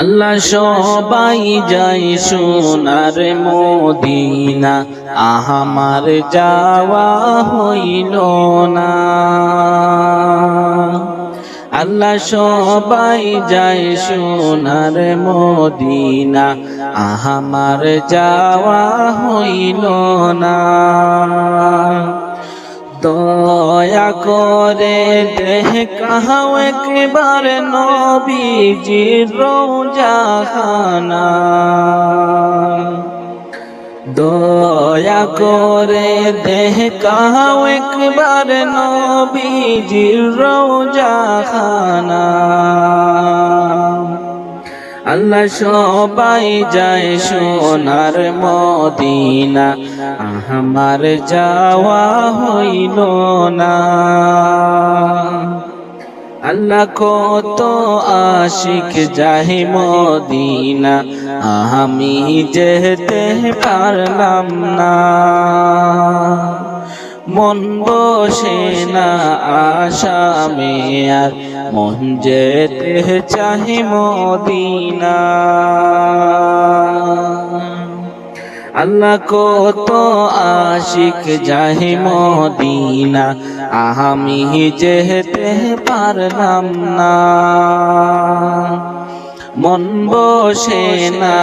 আল্লাহ সবাই যাই সোনার মদিনা আহামার যাওয়া হইল না। আল্লাহ সবাই যায় সোনার মদিনা আহামার যাওয়া হইল না। করে দেহ কাহাও একবার নবীজির রোজাখানা দয়া করে দেহ কাহাও একবার নবীজির রোজাখানা আল্লাহ সবাই যায় সোনার মদিনা। আমার যাওয়া হইল না। আল্লাহ কত আশিক যাহে মদিনা, আমি যেতে পারলাম না। মন বসে না আসামে আর মন যেতে চাহে মদিনা। আল্লাহ কত আশিক যাহে মদিনা আমি যেতে পারলাম না। মন বসে না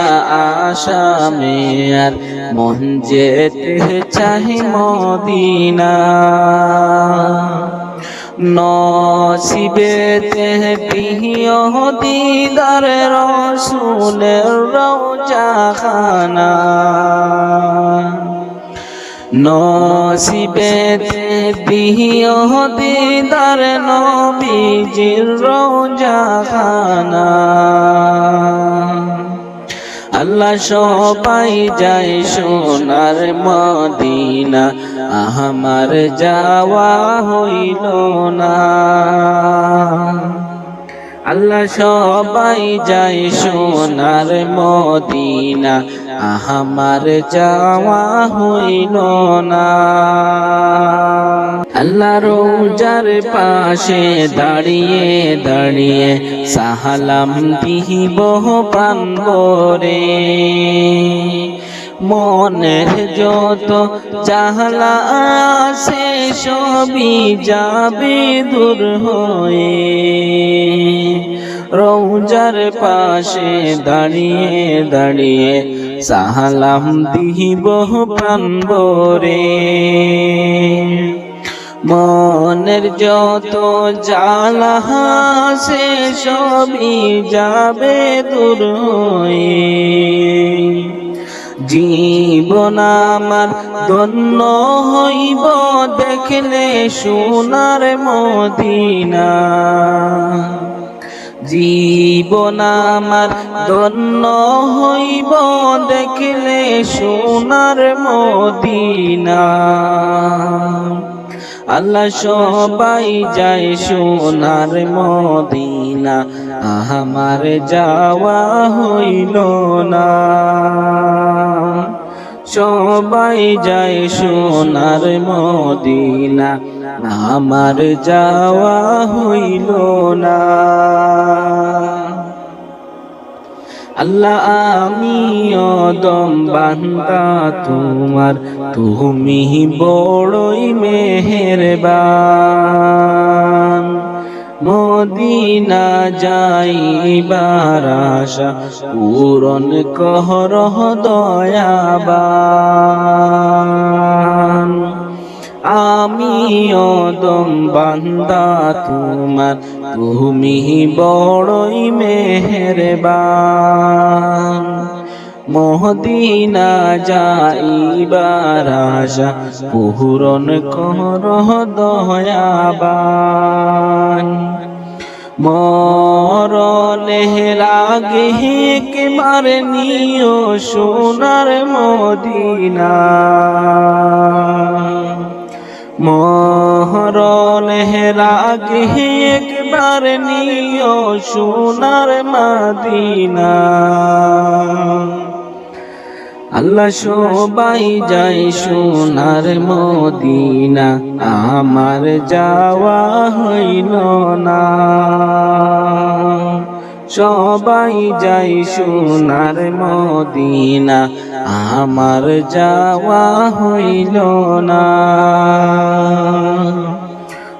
আসামে আর মন যেতে চাহে মদিনা। নসিবেতে প্রিয় দিদার রসুলের রোজাখানা নসিবেতে প্রিয় দিদার নবীজির রোজাখানা আল্লাহ সবাই যায় সোনার মদিনা আমার যাওয়া হইল না। আল্লাহ সবাই যায় সোনার মদিনা আমার যাওয়া হইল না। আল্লাহ রোজার পাশে দাঁড়িয়ে দাঁড়িয়ে সাহালাম দিহিব প্রাণ রে মনের যত চাহলা সে সবই যাবে দূর হয়ে। রৌজার পাশে দাঁড়িয়ে দাঁড়িয়ে সাহালাম দিহিব প্রাণ রে মনের যত জ্বালা সে সবই যাবে দূর জীবন আমার ধন্য হইব, দেখলে সোনার মদিনা। জীবন আমার ধন্য হইব, দেখলে সোনার মদিনা। আল্লাহ সবাই যায় সোনার মদিনা আমার যাওয়া হইল না। সবাই যায় সোনার মদিনা, আমার যাওয়া হইল না। আল্লাহ, আমি অদম বান্দা তোমার, তুমি বড়ই মেহেরবান। মদিনা যাইবার আশা, পূরণ কর দয়াবান। আমি অদম বান্দা, তোমার তুমি বড়ই মেহেরবান। মহদিনা যাইবার আশা, পূরণ কর দয়াবান। মরণের আগে একবার নিও সোনার মদিনা। মহরণের আগে একবার নিও সোনার মদিনা। আল্লাহ সবাই যাই সোনার মদিনা, আমার যাওয়া হইল না। সবাই যাই সোনার মদিনা, আমার যাওয়া হইল না।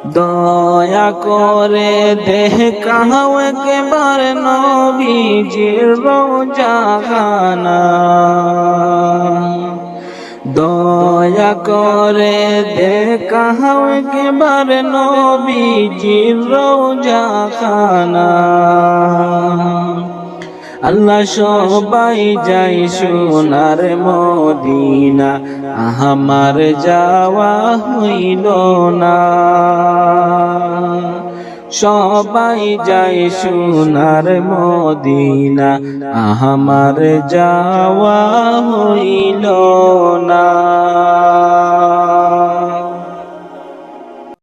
দয়া করে দেহ কাহাও একবার নবীজির রোজাখানা দয়া করে দেখাও একবার নবীজির রোজাখানা আল্লাহ সবাই যাই সোনার মদিনা আমার যাওয়া হইল না। সবাই যাই সোনার মদিনা আমার যাওয়া হইল না।